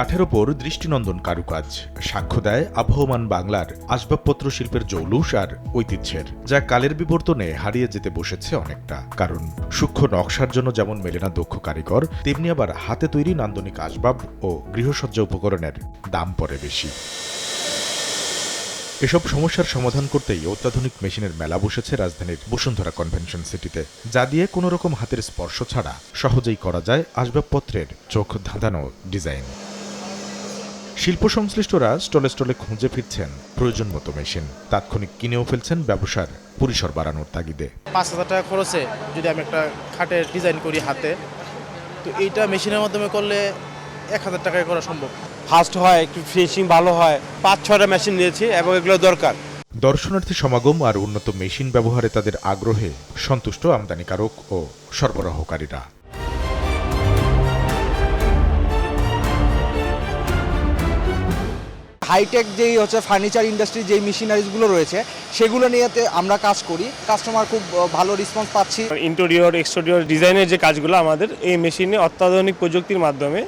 কাঠের ওপর দৃষ্টিনন্দন কারুকাজ। সাক্ষ্য দেয় আবহমান বাংলার আসবাবপত্র শিল্পের জৌলুস আর ঐতিহ্যের, যা কালের বিবর্তনে হারিয়ে যেতে বসেছে অনেকটা। কারণ সূক্ষ্ম নকশার জন্য যেমন মেলে না দক্ষ কারিগর, তেমনি আবার হাতে তৈরি নান্দনিক আসবাব ও গৃহসজ্জা উপকরণের দাম পড়ে বেশি। এসব সমস্যার সমাধান করতেই অত্যাধুনিক মেশিনের মেলা বসেছে রাজধানীর বসুন্ধরা কনভেনশন সিটিতে, যা দিয়ে কোনো রকম হাতের স্পর্শ ছাড়া সহজেই করা যায় আসবাবপত্রের চোখ ধাঁধানো ডিজাইন। শিল্প সংশ্লিষ্টরা স্টলে স্টলে খুঁজে ফিরছেন প্রয়োজন মতো মেশিন। তাৎক্ষণিক কিনেও ফেলছেন ব্যবসার পরিসর বাড়ানোর তাগিদে। পাঁচ হাজার টাকা খরচে যদি আমি একটা খাটের ডিজাইন করি হাতে তো এইটা মেশিনের মাধ্যমে করলে এক হাজার টাকায় করা সম্ভব। ফাস্ট হয় একটু ফিনিশিং ভালো হয়। পাঁচ ছয়টা মেশিন নিয়েছি এবং এগুলো দরকার। দর্শনার্থী সমাগম আর উন্নত মেশিন ব্যবহারে তাদের আগ্রহে সন্তুষ্ট আমদানিকারক ও সরবরাহকারীরা। হাইটেক যেই হচ্ছে ফার্নিচার ইন্ডাস্ট্রি যেই মেশিনারিজগুলো রয়েছে সেগুলো নিয়েতে আমরা কাজ করি। কাস্টমার খুব ভালো রেসপন্স পাচ্ছি। ইন্টেরিয়র এক্সটেরিয়র ডিজাইনের যে কাজগুলো আমাদের এই মেশিনে অত্যাধুনিক প্রযুক্তির মাধ্যমে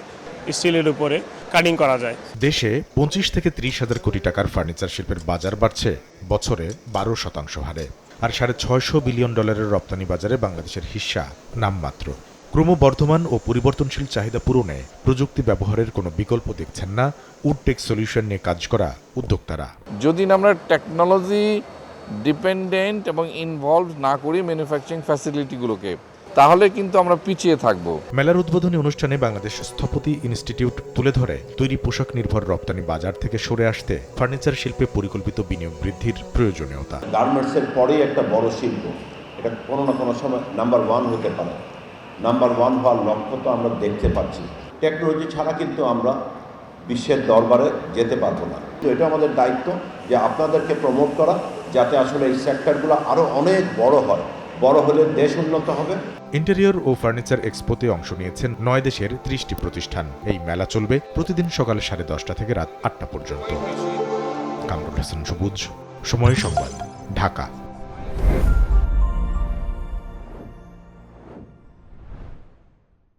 স্টিলের উপরে কাটিং করা যায়। দেশে পঁচিশ থেকে ত্রিশ হাজার কোটি টাকার ফার্নিচার শিল্পের বাজার বাড়ছে বছরে বারো শতাংশ হারে। আর সাড়ে ছয়শো বিলিয়ন ডলারের রপ্তানি বাজারে বাংলাদেশের হিস্সা নামমাত্র। ক্রমবর্ধমান ও পরিবর্তনশীল চাহিদা পূরণে প্রযুক্তি ব্যবহারের কোনো বিকল্প দেখছেন না উডটেক সলিউশন নিয়ে কাজ করা উদ্যোক্তারা। যদি আমরা টেকনোলজি ডিপেন্ডেন্ট এবং ইনভলভ না করি ম্যানুফ্যাকচারিং ফ্যাসিলিটিগুলোকে তাহলে কিন্তু আমরা পিছিয়ে থাকব। মেলার উদ্বোধনী অনুষ্ঠানে বাংলাদেশ স্থপতি ইনস্টিটিউট তুলে ধরে তৈরি পোশাক নির্ভর রপ্তানি বাজার থেকে সরে আসতে ফার্নিচার শিল্পে পরিকল্পিত বিনিয়োগ বৃদ্ধির প্রয়োজনীয়তা। গার্মেন্টসের পরেই একটা বড় শিল্প। এটা কোনো না কোনো সময় নাম্বার ওয়ান হতে পারে। নাম্বার ওয়ান হওয়ার লক্ষ্য তো আমরা দেখতে পাচ্ছি। টেকনোলজি ছাড়া কিন্তু আমরা বিশ্বের দরবারে যেতে পারব না। তো এটা আমাদের দায়িত্ব যে আপনাদেরকে প্রমোট করা, যাতে আসলে এই সেক্টরগুলো আরও অনেক বড় হয়। বড় হলে দেশ উন্নত হবে। ইন্টেরিয়র ও ফার্নিচার এক্সপোতে অংশ নিয়েছেন নয় দেশের ত্রিশটি প্রতিষ্ঠান। এই মেলা চলবে প্রতিদিন সকাল সাড়ে দশটা থেকে রাত আটটা পর্যন্ত। কামরুল হাসান সবুজ, সময় সংবাদ, ঢাকা।